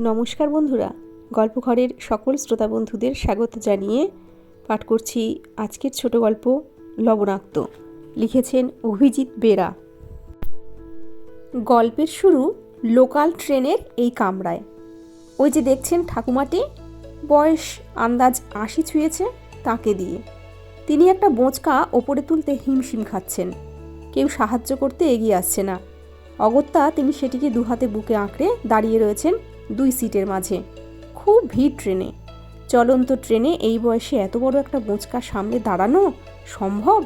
নমস্কার বন্ধুরা, গল্পঘরের সকল শ্রোতা বন্ধুদের স্বাগত জানিয়ে পাঠ করছি আজকের ছোট গল্প লবণাক্ত। লিখেছেন অভিজিৎ বেরা। গল্পের শুরু লোকাল ট্রেনের এই কামরায়। ওই যে দেখছেন ঠাকুমাটি, বয়স আন্দাজ আশি ছুঁয়েছে তাকে দিয়ে। তিনি একটা বোঁচকা ওপরে তুলতে হিমশিম খাচ্ছেন। কেউ সাহায্য করতে এগিয়ে আসছে না। অগত্যা তিনি সেটিকে দুহাতে বুকে আঁকড়ে দাঁড়িয়ে রয়েছেন দুই সিটের মাঝে। খুব ভিড় ট্রেনে। চলন্ত ট্রেনে এই বয়সে এত বড় একটা বোঁচকা সামনে দাঁড়ানো সম্ভব?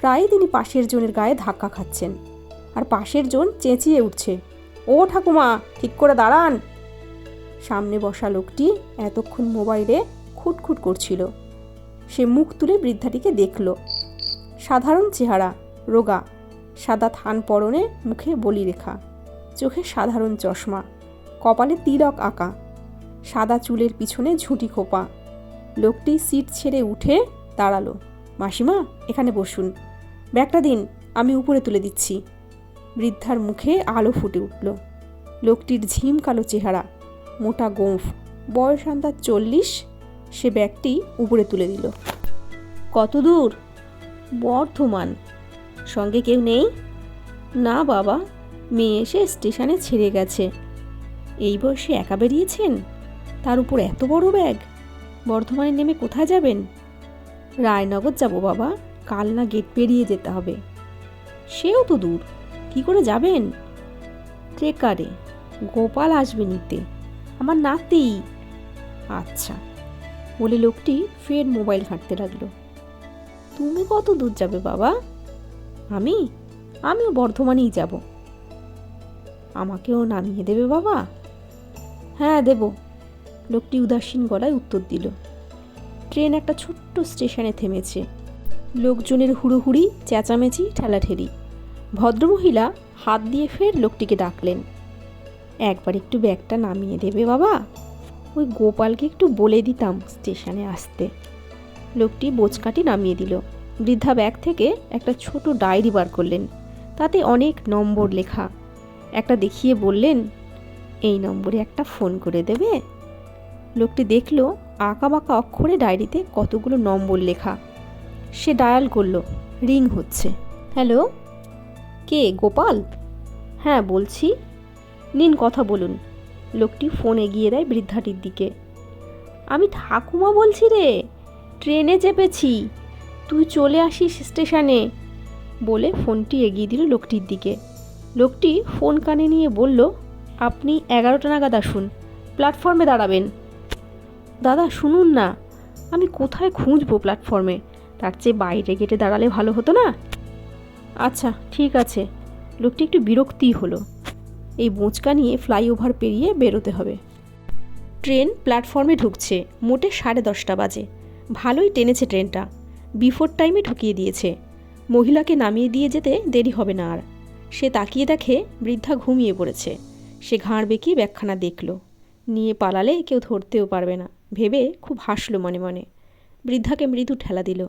প্রায়ই তিনি পাশের জনের গায়ে ধাক্কা খাচ্ছেন। আর পাশের জন চেঁচিয়ে উঠছে, ও ঠাকুমা, ঠিক করে দাঁড়ান। সামনে বসা লোকটি এতক্ষণ মোবাইলে খুটখুট করছিল। সে মুখ তুলে বৃদ্ধাটিকে দেখল। সাধারণ চেহারা, রোগা। সাদা থান পরনে মুখে বলি রেখা চোখে সাধারণ চশমা। কপালে তিলক আঁকা। সাদা চুলের পিছনে ঝুঁটি খোপা। লোকটি সিট ছেড়ে উঠে দাঁড়াল। মাসিমা, এখানে বসুন। ব্যাগটা দিন, আমি উপরে তুলে দিচ্ছি। বৃদ্ধার মুখে আলো ফুটে উঠল। লোকটির ঝিম কালো চেহারা, মোটা গোঁফ, বয়স আন্দাজ চল্লিশ, সে ব্যাগটি উপরে তুলে দিল। কত দূর? বর্ধমান। সঙ্গে কেউ নেই? না বাবা, মেয়ে এসে স্টেশনে ছেড়ে গেছে। এই বয়সে একা বেরিয়েছেন? তার উপর এত বড় ব্যাগ? বর্ধমানে নেমে কোথায় যাবেন? রায়নগর যাব বাবা, কাল না গেট পেরিয়ে যেতে হবে। সেও তো দূর, কি করে যাবেন? ট্রেকারে, গোপাল আসবে নিতে, আমার নাতি। আচ্ছা বলে লোকটি ফের মোবাইল ঘাঁটতে লাগল। তুমি কত দূর যাবে বাবা? আমি? আমিও বর্ধমানেই যাব। আমাকেও নামিয়ে দেবে বাবা? হ্যাঁ দেব। লোকটি উদাসীন গলায় উত্তর দিল। ট্রেন একটা ছোট্ট স্টেশনে থেমেছে। লোকজনের হুড়োহুড়ি, চেঁচামেচি, ঠেলাঠেলি। ভদ্রমহিলা হাত দিয়ে ফের লোকটিকে ডাকলেন। একবার একটু ব্যাগটা নামিয়ে দেবে বাবা। ওই গোপালকে একটু বলে দিতাম স্টেশনে আসতে। লোকটি বোচকাটি নামিয়ে দিল। বৃদ্ধা ব্যাগ থেকে একটা ছোট ডায়েরি বার করলেন। তাতে অনেক নম্বর লেখা। একটা দেখিয়ে বললেন এই নম্বরে একটা ফোন করে দেবে। লোকটি দেখল, আঁকা বাঁকা অক্ষরে ডায়েরিতে কতগুলো নম্বর লেখা। সে ডায়াল করল, রিং হচ্ছে। হ্যালো? কে? গোপাল? হ্যাঁ বলছি। নিন, কথা বলুন। লোকটি ফোন এগিয়ে দেয় বৃদ্ধাটির দিকে। আমি ঠাকুমা বলছি রে, ট্রেনে চেপেছি। তুই চলে আসিস স্টেশনে। বলে ফোনটি এগিয়ে দিল লোকটির দিকে। লোকটি ফোন কানে নিয়ে বলল আপনি এগারোটা নাগাদ আসুন। প্ল্যাটফর্মে দাঁড়াবেন। দাদা, শুনুন না। আমি কোথায় খুঁজবো প্ল্যাটফর্মে? তার চেয়ে বাইরে গেটে দাঁড়ালে ভালো হতো না? আচ্ছা ঠিক আছে। লোকটি একটু বিরক্তি হলো। এই বোঁচকা নিয়ে ফ্লাইওভার পেরিয়ে বেরোতে হবে। ট্রেন প্ল্যাটফর্মে ঢুকছে। মোটে সাড়ে দশটা বাজে। ভালোই টেনেছে ট্রেনটা। বিফোর টাইমে ঢুকিয়ে দিয়েছে। মহিলাকে নামিয়ে দিয়ে যেতে দেরি হবে না আর। সে তাকিয়ে দেখে বৃদ্ধা ঘুমিয়ে পড়েছে। সে ঘাড় বেঁকিয়ে ব্যাখ্যানা দেখল। নিয়ে পালালে কেউ ধরতেও পারবে না। ভেবে খুব হাসলো মনে মনে। বৃদ্ধাকে মৃদু ঠেলা দিল।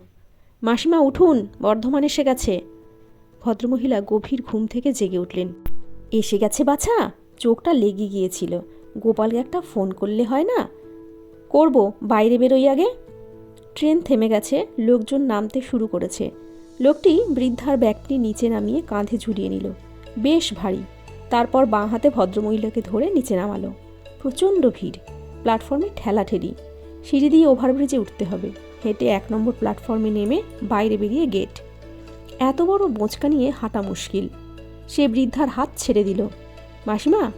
মাসিমা, উঠুন, বর্ধমান এসে গেছে। ভদ্রমহিলা গভীর ঘুম থেকে জেগে উঠলেন। এসে গেছে বাছা? চোখটা লেগে গিয়েছিল। গোপালকে একটা ফোন করলে হয় না? করব, বাইরে বেরোই আগে? ট্রেন থেমে গেছে, লোকজন নামতে শুরু করেছে। লোকটি বৃদ্ধার ব্যাগটি নিচে নামিয়ে কাঁধে ঝুলিয়ে নিল। বেশ ভারী। তারপর বাঁ হাতে ভদ্রমহিলাকে ধরে নিচে নামালো। প্রচণ্ড ভিড়। প্ল্যাটফর্মে ঠেলাঠেলি। সিঁড়ি দিয়ে ওভারব্রিজে উঠতে হবে। হেঁটে এক নম্বর প্ল্যাটফর্মে নেমে বাইরে বেরিয়ে গেট। এত বড় বোঁচকা নিয়ে হাঁটা মুশকিল। সে বৃদ্ধার হাত ছেড়ে দিল। মাসিমা,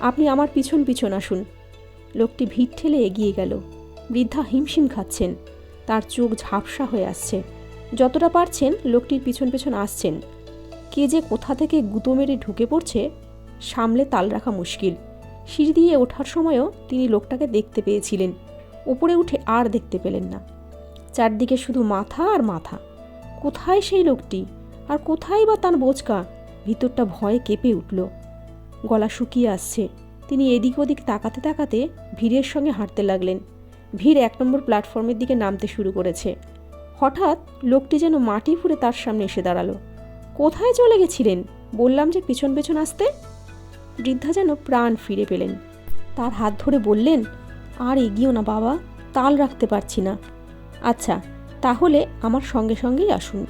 আপনি আমার পিছন পিছন আসুন। লোকটি ভিড় ঠেলে এগিয়ে গেল। বৃদ্ধা হিমশিম খাচ্ছেন। তার চোখ ঝাপসা হয়ে আসছে। যতটা পারছেন, লোকটির পিছন পেছন আসছেন। কে যে কোথা থেকে গুঁতো মেরে ঢুকে পড়ছে সামলে তাল রাখা মুশকিল। সিঁড়ি দিয়ে ওঠার সময়ও তিনি লোকটাকে দেখতে পেয়েছিলেন। উপরে উঠে আর দেখতে পেলেন না। চারদিকে শুধু মাথা আর মাথা। কোথায় সেই লোকটি? আর কোথায় বা তার বোচকা ভিতরটা ভয়ে কেঁপে উঠল। গলা শুকিয়ে আসছে। তিনি এদিক ওদিক তাকাতে তাকাতে ভিড়ের সঙ্গে হাঁটতে লাগলেন। ভিড় এক নম্বর প্ল্যাটফর্মের দিকে নামতে শুরু করেছে। হঠাৎ লোকটি যেন মাটি ফুঁড়ে তার সামনে এসে দাঁড়াল। কোথায় চলে গেছিলেন? বললাম যে পিছন পেছন আসতে। বৃদ্ধা যেন প্রাণ ফিরে পেলেন। তার হাত ধরে বললেন, আর এগিয়েও না বাবা, তাল রাখতে পারছি না। আচ্ছা তাহলে আমার সঙ্গে সঙ্গেই আসুন।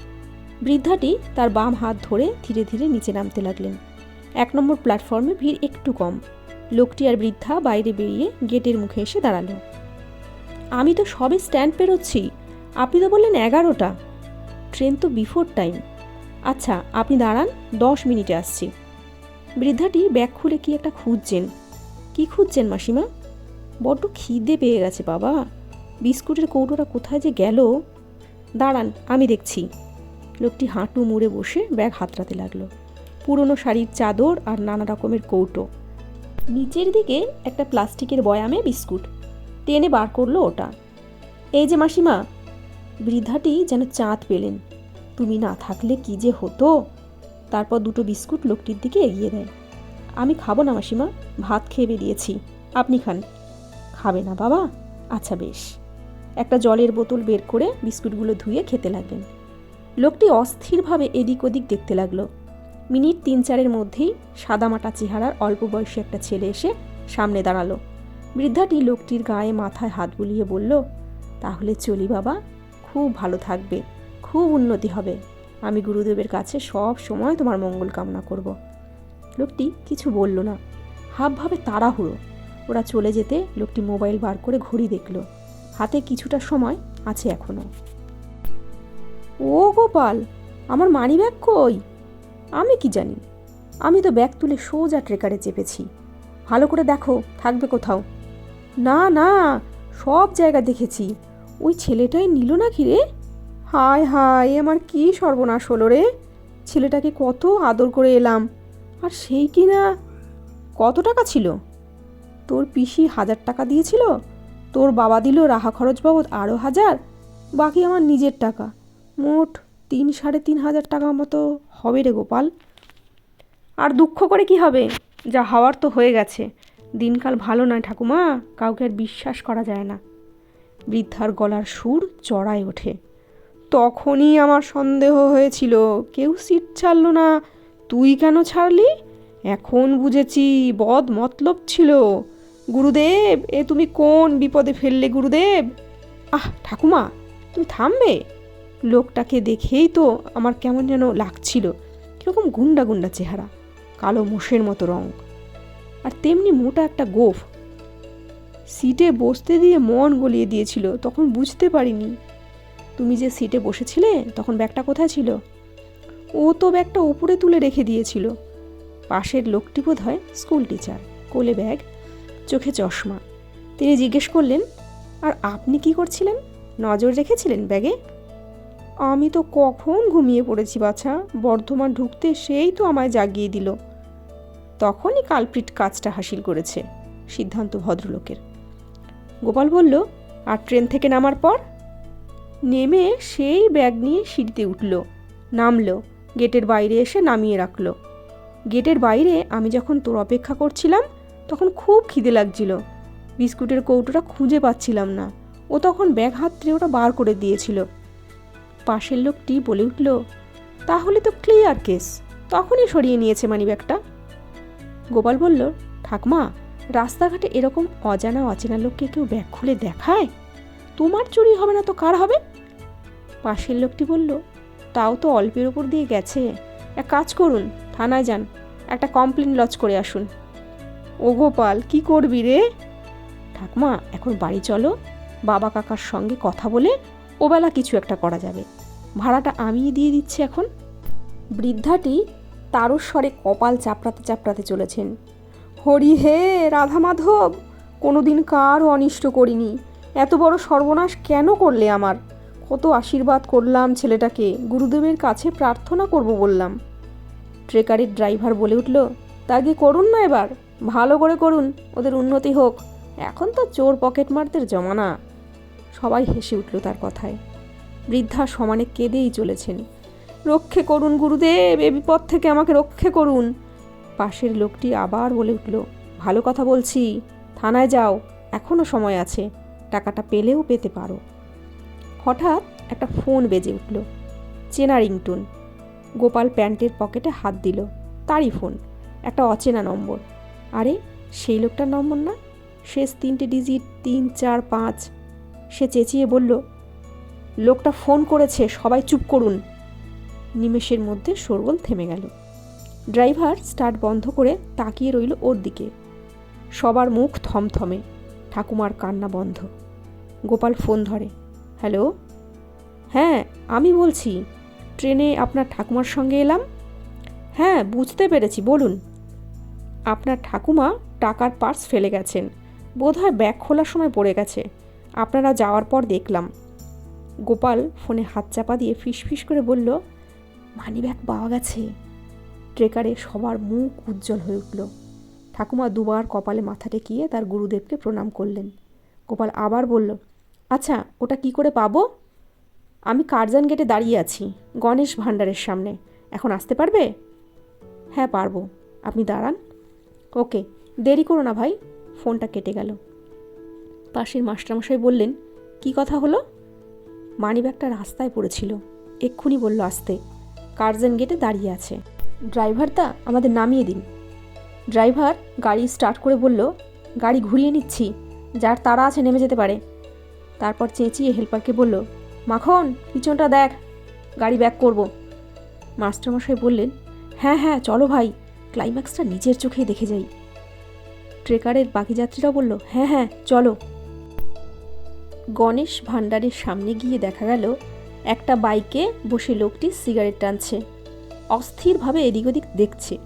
বৃদ্ধাটি তার বাম হাত ধরে ধীরে ধীরে নিচে নামতে লাগলেন। এক নম্বর প্ল্যাটফর্মে ভিড় একটু কম। লোকটি আর বৃদ্ধা বাইরে বেরিয়ে গেটের মুখে এসে দাঁড়াল। আমি তো সবে স্ট্যান্ড পেরোচ্ছি। আপনি তো বললেন এগারোটা। ট্রেন তো বিফোর টাইম। আচ্ছা আপনি দাঁড়ান, দশ মিনিটে আসছি। বৃদ্ধাটি ব্যাগ খুলে কি একটা খুঁজছেন? কি খুঁজছেন, মাসিমা? বড্ড খিদে পেয়ে গেছে, বাবা। বিস্কুটের কৌটোটা কোথায় যে গেল? দাঁড়ান, আমি দেখছি। লোকটি হাঁটু মুড়ে বসে ব্যাগ হাতড়াতে লাগল। পুরনো শাড়ির চাদর আর নানা রকমের কৌটো। নিচের দিকে একটা প্লাস্টিকের বয়ামে বিস্কুট। টেনে বার করল ওটা। এই যে, মাসিমা, বৃদ্ধাটি যেন চাঁদ পেলেন। তুমি না থাকলে কি যে হতো? তারপর দুটো বিস্কুট লোকটির দিকে এগিয়ে দেয় আমি খাব না মাসিমা, ভাত খেয়ে বেরিয়েছি। আপনি খান। খাবে না বাবা? আচ্ছা বেশ। একটা জলের বোতল বের করে বিস্কুটগুলো ধুয়ে খেতে লাগলেন। লোকটি অস্থিরভাবে এদিক ওদিক দেখতে লাগল। মিনিট তিন চারের মধ্যেই সাদামাটা চেহারার অল্প বয়সী একটা ছেলে এসে সামনে দাঁড়াল। বৃদ্ধাটি লোকটির গায়ে মাথায় হাত বুলিয়ে বলল, তাহলে চলি বাবা, খুব ভালো থাকবে, খুব উন্নতি হবে। আমি গুরুদেবের কাছে সব সময় তোমার মঙ্গল কামনা করব। লোকটি কিছু বলল না। হাবভাবে তাড়াহুড়ো। ওরা চলে যেতে লোকটি মোবাইল বার করে ঘড়ি দেখল। হাতে কিছুটা সময় আছে এখনও। ও গোপাল, আমার মানি ব্যাগ কই? আমি কি জানি? আমি তো ব্যাগ তুলে সোজা ট্রেকারে চেপেছি। ভালো করে দেখো, থাকবে কোথাও। না না, সব জায়গা দেখেছি। ওই ছেলেটাই নিল না কি রে? হায় হায়, আমার কি সর্বনাশ হলো রে? ছেলেটাকে কত আদর করে এলাম, আর সেই কি না কত টাকা ছিল? তোর পিসি হাজার টাকা দিয়েছিল, তোর বাবা দিল রাহা খরচ বাবদ আরও হাজার, বাকি আমার নিজের টাকা। মোট তিন সাড়ে তিন হাজার টাকা মতো হবে রে গোপাল। আর দুঃখ করে কি হবে? যা হওয়ার তো হয়ে গেছে। দিনকাল ভালো নয় ঠাকুমা, কাউকে আর বিশ্বাস করা যায় না। বৃদ্ধার গলার সুর চড়ায় ওঠে। তখনই আমার সন্দেহ হয়েছিল। কেউ সিট ছাড়লো না। তুই কেন ছাড়লি? এখন বুঝেছি বদ মতলব ছিল। গুরুদেব, এ তুমি কোন বিপদে ফেললে গুরুদেব? আহ, ঠাকুমা, তুমি থামবে? লোকটাকে দেখেই তো আমার কেমন যেন লাগছিল। কীরকম গুন্ডা গুন্ডা চেহারা, কালো মোষের মতো রং। আর তেমনি মোটা একটা গোফ। সিটে বসতে দিয়ে মন গলিয়ে দিয়েছিল, তখন বুঝতে পারিনি। তুমি যে সিটে বসেছিলে, তখন ব্যাগটা কোথায় ছিল? ও তো ব্যাগটা উপরে তুলে রেখে দিয়েছিল। পাশের লোকটি বোধ হয় স্কুল টিচার। কোলে ব্যাগ, চোখে চশমা। তিনি জিজ্ঞেস করলেন, আর আপনি কি করছিলেন? নজর রেখেছিলেন ব্যাগে? আমি তো কখন ঘুমিয়ে পড়েছি বাছা। বর্ধমান ঢুকতে সেই তো আমায় জাগিয়ে দিল। তখনই কালপ্রিট কাজটা হাসিল করেছে, সিদ্ধান্ত ভদ্রলোকের। গোপাল বলল, আর ট্রেন থেকে নামার পর? নেমে সেই ব্যাগ নিয়ে সিঁড়িতে উঠল, নামলো, গেটের বাইরে এসে নামিয়ে রাখল। গেটের বাইরে আমি যখন তোর অপেক্ষা করছিলাম, তখন খুব খিদে লাগছিল। বিস্কুটের কৌটোটা খুঁজে পাচ্ছিলাম না। ও তখন ব্যাগ হাতড়ে ওটা বার করে দিয়েছিল। পাশের লোকটি বলে উঠল, তাহলে তো ক্লিয়ার কেস, তখনই সরিয়ে নিয়েছে মানিব্যাগটা গোপাল বলল, ঠাকমা, রাস্তাঘাটে এরকম অজানা অচেনা লোককে কেউ ব্যাগ খুলে দেখায়? তোমার চুরি হবে না তো কার হবে? পাশের লোকটি বলল, তাও তো অল্পের ওপর দিয়ে গেছে। এক কাজ করুন, থানায় যান, একটা কমপ্লেন লজ করে আসুন। ও গোপাল, কি করবি রে? ঠাকমা, এখন বাড়ি চলো, বাবা কাকার সঙ্গে কথা বলে ওবেলা কিছু একটা করা যাবে। ভাড়াটা আমিই দিয়ে দিচ্ছি এখন। বৃদ্ধাটি তারস্বরে কপাল চাপড়াতে চাপড়াতে চলেছেন। হরি হে রাধা মাধব কোনোদিন কারও অনিষ্ট করিনি। এত বড় সর্বনাশ কেন করলে আমার? কত আশীর্বাদ করলাম ছেলেটাকে, গুরুদেবের কাছে প্রার্থনা করব বললাম। ট্রেকারের ড্রাইভার বলে উঠল তাকে করুন না এবার, ভালো করে করুন, ওদের উন্নতি হোক। এখন তো চোর পকেটমারদের জমানা। সবাই হেসে উঠল তার কথায়। বৃদ্ধা সমানে কেঁদেই চলেছেন। রক্ষে করুন গুরুদেব, এ বিপদ থেকে আমাকে রক্ষে করুন। পাশের লোকটি আবার বলে উঠল, ভালো কথা বলছি, থানায় যাও এখনও সময় আছে। টাকাটা পেলেও পেতে পারো। হঠাৎ একটা ফোন বেজে উঠল। চেনা রিংটুন। গোপাল প্যান্টের পকেটে হাত দিল। তারই ফোন। একটা অচেনা নম্বর। আরে, সেই লোকটার নম্বর না? শেষ তিনটে ডিজিট তিন, চার, পাঁচ। সে চেঁচিয়ে বলল, লোকটা ফোন করেছে, সবাই চুপ করুন। নিমেষের মধ্যে শোরগোল থেমে গেল। ড্রাইভার স্টার্ট বন্ধ করে তাকিয়ে রইল ওর দিকে। সবার মুখ থমথমে। ঠাকুমার কান্না বন্ধ। গোপাল ফোন ধরে, হ্যালো? হ্যাঁ আমি বলছি, ট্রেনে আপনার ঠাকুমার সঙ্গে এলাম? হ্যাঁ বুঝতে পেরেছি, বলুন। আপনার ঠাকুমা টাকার পার্স ফেলে গেছেন, বোধহয় ব্যাগ খোলার সময় পড়ে গেছে, আপনারা যাওয়ার পর দেখলাম। গোপাল ফোনে হাত চাপা দিয়ে ফিসফিস করে বলল মানি ব্যাগ পাওয়া গেছে। ট্রেকারে সবার মুখ উজ্জ্বল হয়ে উঠল। ঠাকুমা দুবার কপালে মাথা টেকিয়ে তার গুরুদেবকে প্রণাম করলেন। গোপাল আবার বলল আচ্ছা ওটা কি করে পাবো? আমি কার্জন গেটে দাঁড়িয়ে আছি, গণেশ ভাণ্ডারের সামনে। এখন আসতে পারবে? হ্যাঁ পারব। আপনি দাঁড়ান। ওকে, দেরি করো না ভাই। ফোনটা কেটে গেল। পাশের মাস্টারমশাই বললেন, কি কথা হলো? মানিব্যাগটা রাস্তায় পড়েছিল। এক্ষুনি বলল, আসতে। কার্জন গেটে দাঁড়িয়ে আছে। ড্রাইভারটা আমাদের নামিয়ে দিন। ড্রাইভার গাড়ি স্টার্ট করে বলল, গাড়ি ঘুরিয়ে নিচ্ছি, যার তারা আছে নেমে যেতে পারে। তারপর চেঁচিয়ে হেল্পারকে বলল, মাখন, পিছনটা দেখ, গাড়ি ব্যাক করব। মাস্টারমশাই বললেন হ্যাঁ হ্যাঁ চলো ভাই, ক্লাইম্যাক্সটা নিজের চোখেই দেখে যাই। ট্রেকারের বাকি যাত্রীরা বলল হ্যাঁ হ্যাঁ চলো। গণেশ ভাণ্ডারের সামনে গিয়ে দেখা গেল, একটা বাইকে বসে লোকটি সিগারেট টানছে। অস্থিরভাবে এদিক ওদিক দেখছে।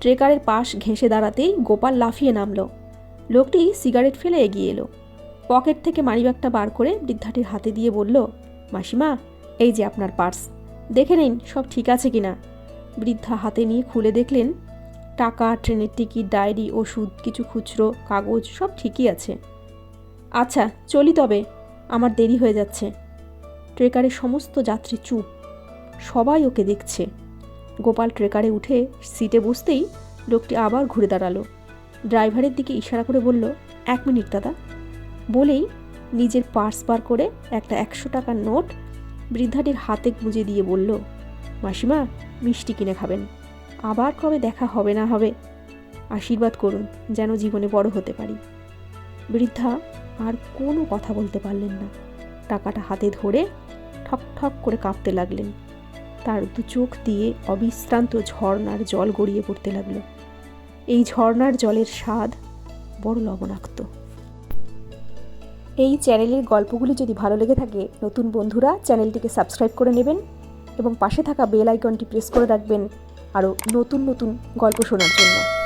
ট্রেকারের পাশ ঘেঁষে দাঁড়াতেই গোপাল লাফিয়ে নামলো। লোকটি সিগারেট ফেলে এগিয়ে এলো। পকেট থেকে মানিব্যাগটা বার করে বৃদ্ধাটির হাতে দিয়ে বলল, মাসিমা, এই যে আপনার পার্স, দেখে নিন সব ঠিক আছে কিনা বৃদ্ধা হাতে নিয়ে খুলে দেখলেন, টাকা, ট্রেনের টিকিট, ডায়েরি, ওষুধ, কিছু খুচরো, কাগজ, সব ঠিকই আছে। আচ্ছা চলি তবে, আমার দেরি হয়ে যাচ্ছে। ট্রেকারের সমস্ত যাত্রী চুপ। সবাই ওকে দেখছে। গোপাল ট্রেকারে উঠে সিটে বসতেই লোকটি আবার ঘুরে দাঁড়াল। ড্রাইভারের দিকে ইশারা করে বলল, এক মিনিট দাদা। বলেই নিজের পার্স বার করে একটা একশো টাকার নোট বৃদ্ধাটির হাতে গুঁজে দিয়ে বলল, মাসিমা, মিষ্টি কিনে খাবেন। আবার কবে দেখা হবে না হবে? আশীর্বাদ করুন, যেন জীবনে বড় হতে পারি। বৃদ্ধা আর কোনো কথা বলতে পারলেন না। টাকাটা হাতে ধরে ঠক ঠক করে কাঁপতে লাগলেন। তার দু চোখ দিয়ে অবিশ্রান্ত ঝর্নার জল গড়িয়ে পড়তে লাগল। এই ঝর্নার জলের স্বাদ বড় লবণাক্ত। এই চ্যানেলের গল্পগুলি যদি ভালো লেগে থাকে, নতুন বন্ধুরা চ্যানেলটিকে সাবস্ক্রাইব করে নেবেন এবং পাশে থাকা বেল আইকনটি প্রেস করে রাখবেন আরও নতুন নতুন গল্প শোনার জন্য।